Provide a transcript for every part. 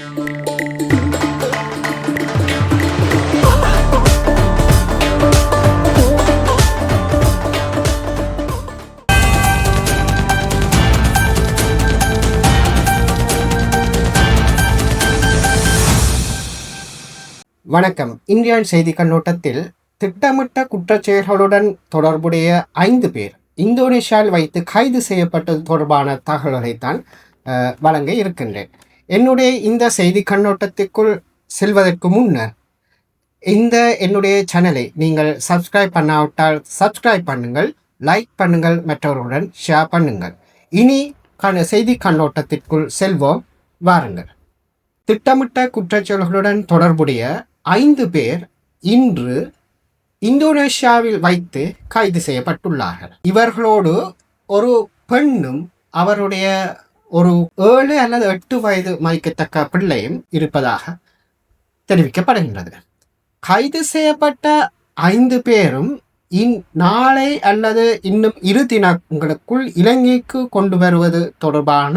வணக்கம். இந்தியன் செய்தி கண்ணோட்டத்தில் திட்டமிட்ட குற்றச்செயல்களுடன் தொடர்புடைய ஐந்து பேர் இந்தோனேஷியாவில் வைத்து கைது செய்யப்பட்டது தொடர்பான தகவல்களைத்தான் தான் வழங்க இருக்கின்றேன். என்னுடைய இந்த செய்தி கண்ணோட்டத்திற்குள் செல்வதற்கு முன்னர் இந்த என்னுடைய சேனலை நீங்கள் சப்ஸ்கிரைப் பண்ணாவிட்டால் சப்ஸ்கிரைப் பண்ணுங்கள் லைக் பண்ணுங்கள் மற்றவர்களுடன் ஷேர் பண்ணுங்கள். இனி கண செய்தி கண்ணோட்டத்திற்குள் செல்வோம் வாருங்கள். திட்டமிட்ட குற்றச்செயல்களுடன் தொடர்புடைய ஐந்து பேர் இன்று இந்தோனேஷியாவில் வைத்து கைது செய்யப்பட்டுள்ளார்கள். இவர்களோடு ஒரு பெண்ணும் அவருடைய ஒரு ஏழு அல்லது எட்டு வயது மதிக்கத்தக்க பிள்ளையும் இருப்பதாக தெரிவிக்கப்படுகின்றது கைது செய்யப்பட்ட ஐந்து பேரும் இன் நாளை அல்லது இன்னும் இரு தினங்களுக்குள் இலங்கைக்கு கொண்டு வருவது தொடர்பான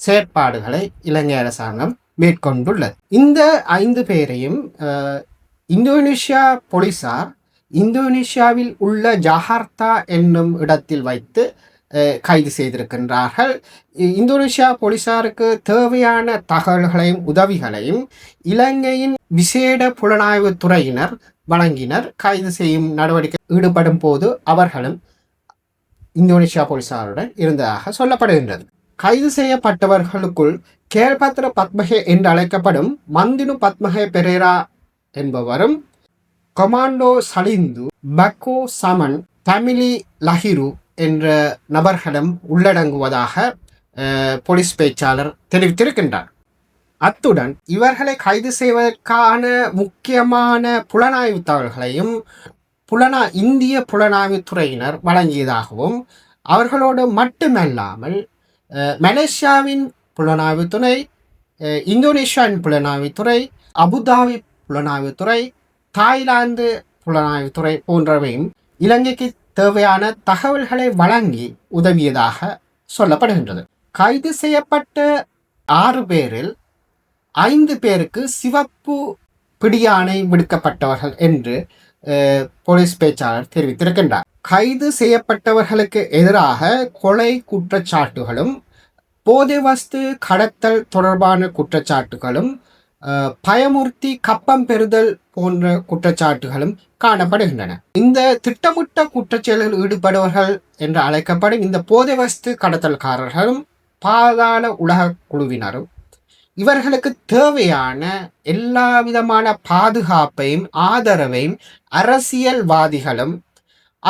செயற்பாடுகளை இலங்கை அரசாங்கம் மேற்கொண்டுள்ளது இந்த ஐந்து பேரையும் அஹ், இந்தோனேஷியா போலீசார் இந்தோனேஷியாவில் உள்ள ஜஹார்த்தா என்னும் இடத்தில் வைத்து கைது செய்திருக்கின்றார்கள். இந்தோனேஷியா போலீசாருக்கு தேவையான தகவல்களையும் உதவிகளையும் இலங்கையின் விசேட புலனாய்வு துறையினர் வழங்கினர். கைது செய்யும் நடவடிக்கை ஈடுபடும் போது அவர்களும் இந்தோனேஷியா போலீசாருடன் இருந்ததாக சொல்லப்படுகின்றது. கைது செய்யப்பட்டவர்களுக்குள் கேள்பத்திர பத்மகே என்று அழைக்கப்படும் மந்தினு பத்மகே பெரேரா என்பவரும் கொமாண்டோ சலிந்து பக்கோ சமன் தமிழி லஹிரு என்ற நபர்களும் உள்ளடங்குவதாக போலீஸ் பேச்சாளர் தெரிவித்திருக்கின்றார். அத்துடன் இவர்களை கைது செய்வதற்கான முக்கியமான புலனாய்வு தகவல்களையும் புலனா இந்திய புலனாய்வு துறையினர் வழங்கியதாகவும் அவர்களோடு மட்டுமல்லாமல் மலேசியாவின் புலனாய்வுத்துறை இந்தோனேஷியாவின் புலனாய்வுத்துறை அபுதாபி புலனாய்வுத்துறை தாய்லாந்து புலனாய்வுத்துறை போன்றவையும் இலங்கைக்கு தேவையான தகவல்களை வழங்கி உதவியதாக சொல்லப்படுகின்றது. கைது செய்யப்பட்ட ஆறு பேரில் ஐந்து பேருக்கு சிவப்பு பிடியாணை விடுக்கப்பட்டவர்கள் என்று போலீஸ் பேச்சாளர் தெரிவித்திருக்கின்றார். கைது செய்யப்பட்டவர்களுக்கு எதிராக கொலை குற்றச்சாட்டுகளும் போதை வஸ்து கடத்தல் தொடர்பான குற்றச்சாட்டுகளும் பயமுறுத்தி கப்பம் பெறுதல் போன்ற குற்றச்சாட்டுகளும் காணப்படுகின்றன. இந்த திட்டமிட்ட குற்றச்செயலில் ஈடுபடுவர்கள் என்று அழைக்கப்படும் இந்த போதை வஸ்து கடத்தல்காரர்களும் பாதாள உலக குழுவினரும் இவர்களுக்கு தேவையான எல்லா விதமான பாதுகாப்பையும் ஆதரவையும் அரசியல்வாதிகளும்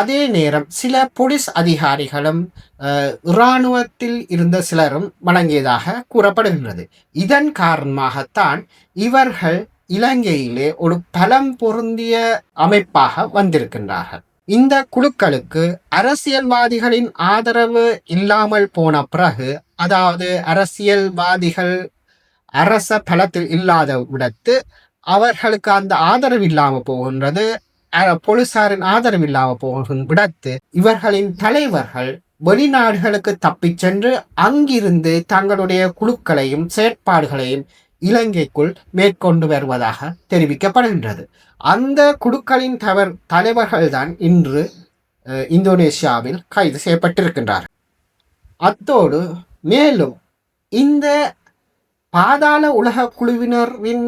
அதே நேரம் சில போலீஸ் அதிகாரிகளும் இராணுவத்தில் இருந்த சிலரும் வழங்கியதாக கூறப்படுகின்றது. இதன் காரணமாகத்தான் இவர்கள் இலங்கையிலே ஒரு பலம் பொருந்திய அமைப்பாக வந்திருக்கின்றார்கள். இந்த குழுக்களுக்கு அரசியல்வாதிகளின் ஆதரவு இல்லாமல் போன பிறகு அதாவது அரசியல்வாதிகள் அரச பலத்தில் இல்லாத விடத்து அவர்களுக்கு அந்த ஆதரவு இல்லாமல் போகின்றது. போலீசாரின் ஆதரவு இல்லாமல் போகும் விடத்து இவர்களின் தலைவர்கள் வெளிநாடுகளுக்கு தப்பிச் சென்று அங்கிருந்து தங்களுடைய குழுக்களையும் செயற்பாடுகளையும் இலங்கைக்குள் மேற்கொண்டு வருவதாக தெரிவிக்கப்படுகின்றது. அந்த குழுக்களின் தவர் தலைவர்கள்தான் இன்று அஹ், இந்தோனேஷியாவில் கைது செய்யப்பட்டிருக்கின்றார் அத்தோடு மேலும் இந்த பாதாள உலக குழுவினரின்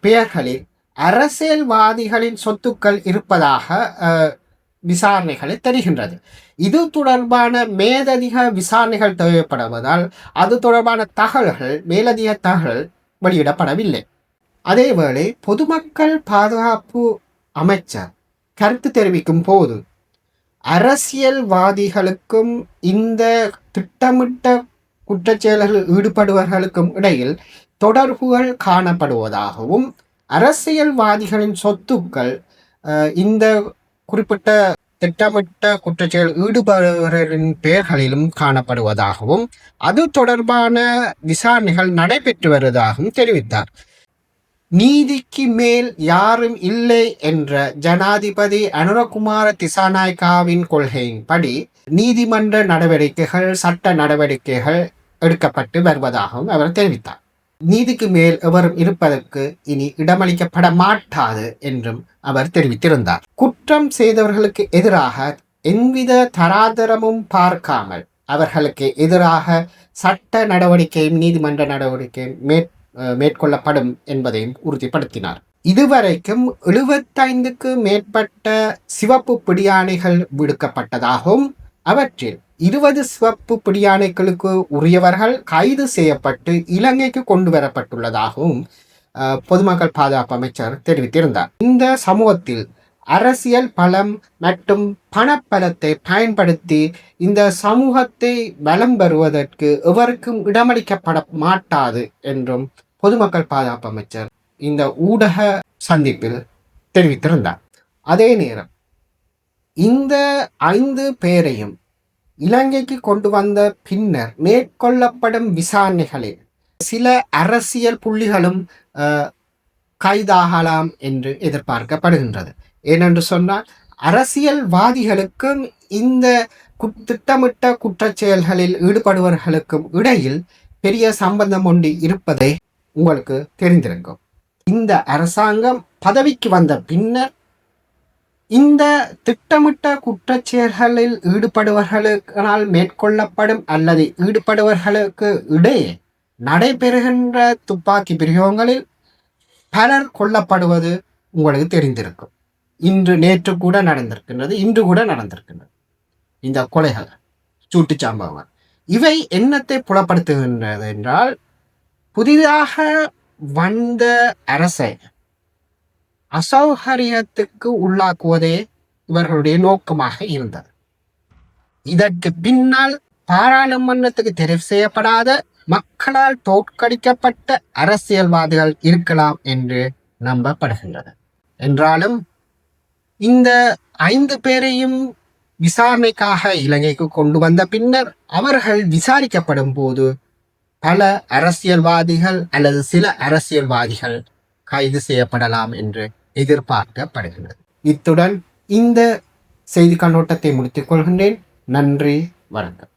பெயர்களில் அரசியல்வாதிகளின் சொத்துக்கள் இருப்பதாக விசாரணைகளை தெரிகின்றது. இது தொடர்பான மேலதிக விசாரணைகள் தேவைப்படுவதால் அது தொடர்பான தகவல்கள் மேலதிக தகவல் வெளியிடப்படவில்லை. அதேவேளை பொதுமக்கள் பாதுகாப்பு அமைச்சர் கருத்து தெரிவிக்கும் போது அரசியல்வாதிகளுக்கும் இந்த திட்டமிட்ட குற்றச்செயல்களில் ஈடுபடுபவர்களுக்கும் இடையில் தொடர்புகள் காணப்படுவதாகவும் அரசியல்வாதிகளின் சொத்துக்கள் இந்த குறிப்பிட்ட திட்டமிட்ட குற்றச்செயல் ஈடுபடுபவர்களின் பெயர்களிலும் காணப்படுவதாகவும் அது தொடர்பான விசாரணைகள் நடைபெற்று வருவதாகவும் தெரிவித்தார். நீதிக்கு மேல் யாரும் இல்லை என்ற ஜனாதிபதி அனுரகுமார திசாநாயக்காவின் கொள்கையின்படி நீதிமன்ற நடவடிக்கைகள் சட்ட நடவடிக்கைகள் எடுக்கப்பட்டு வருவதாகவும் அவர் தெரிவித்தார். நீதிக்கு மேல் எவரும் இருப்பதற்கு இனி இடமளிக்கப்பட மாட்டாது என்றும் அவர் தெரிவித்திருந்தார். குற்றம் செய்தவர்களுக்கு எதிராக எவ்வித தராதரமும் பார்க்காமல் அவர்களுக்கு எதிராக சட்ட நடவடிக்கையும் நீதிமன்ற நடவடிக்கையும் மேற் மேற்கொள்ளப்படும் என்பதையும் உறுதிப்படுத்தினார். இதுவரைக்கும் எழுபத்தைந்துக்கு மேற்பட்ட சிவப்பு பிடியாணைகள் விடுக்கப்பட்டதாகவும் அவற்றில் இருபது சிவப்பு பிடியானைகளுக்கு உரியவர்கள் கைது செய்யப்பட்டு இலங்கைக்கு கொண்டு வரப்பட்டுள்ளதாகவும் பொதுமக்கள் பாதுகாப்பு அமைச்சர் தெரிவித்திருந்தார். இந்த சமூகத்தில் அரசியல் பலம் மற்றும் பணப்பலத்தை பயன்படுத்தி இந்த சமூகத்தை பலம் பெறுவதற்கு எவருக்கும் இடமளிக்கப்பட மாட்டாது என்றும் பொதுமக்கள் பாதுகாப்பு அமைச்சர் இந்த ஊடக சந்திப்பில் தெரிவித்திருந்தார். அதே நேரம் இந்த ஐந்து பேரையும் இலங்கைக்கு கொண்டு வந்த பின்னர் மேற்கொள்ளப்படும் விசாரணைகளில் சில அரசியல் புள்ளிகளும் கைதாகலாம் என்று எதிர்பார்க்கப்படுகின்றது. ஏனென்று சொன்னால் அரசியல்வாதிகளுக்கும் இந்த திட்டமிட்ட குற்றச்செயல்களில் ஈடுபடுபவர்களுக்கும் இடையில் பெரிய சம்பந்தம் ஒன்று இருப்பதை உங்களுக்கு தெரிந்திருக்கும். இந்த அரசாங்கம் பதவிக்கு வந்த பின்னர் இந்த திட்டமிட்ட குற்றச்செயல்களில் ஈடுபடுவர்களுக்கால் மேற்கொள்ளப்படும் அல்லது ஈடுபடுவர்களுக்கு இடையே நடைபெறுகின்ற துப்பாக்கி பிரயோகங்களில் பலர் கொல்லப்படுவது உங்களுக்கு தெரிந்திருக்கும். இன்று நேற்று கூட நடந்திருக்கின்றது இன்று கூட நடந்திருக்கின்றது. இந்த கொலைகள் சூட்டு சம்பவங்கள் இவை என்னத்தை புலப்படுத்துகின்றது என்றால் புதிதாக வந்த அரசை அசௌகரியத்துக்கு உள்ளாக்குவதே இவர்களுடைய நோக்கமாக இருந்தது. இதற்கு பின்னால் பாராளுமன்றத்துக்கு தெரிவு செய்யப்படாத மக்களால் தோற்கடிக்கப்பட்ட அரசியல்வாதிகள் இருக்கலாம் என்று நம்பப்படுகின்றது. என்றாலும் இந்த ஐந்து பேரையும் விசாரணைக்காக இலங்கைக்கு கொண்டு வந்த பின்னர் அவர்கள் விசாரிக்கப்படும் போது பல அரசியல்வாதிகள் அல்லது சில அரசியல்வாதிகள் கைது செய்யப்படலாம் என்று எதிர்பார்க்கப்படுகிறது இத்துடன் இந்த செய்தி கண்ணோட்டத்தை முடித்துக் கொள்கின்றேன். நன்றி வணக்கம்.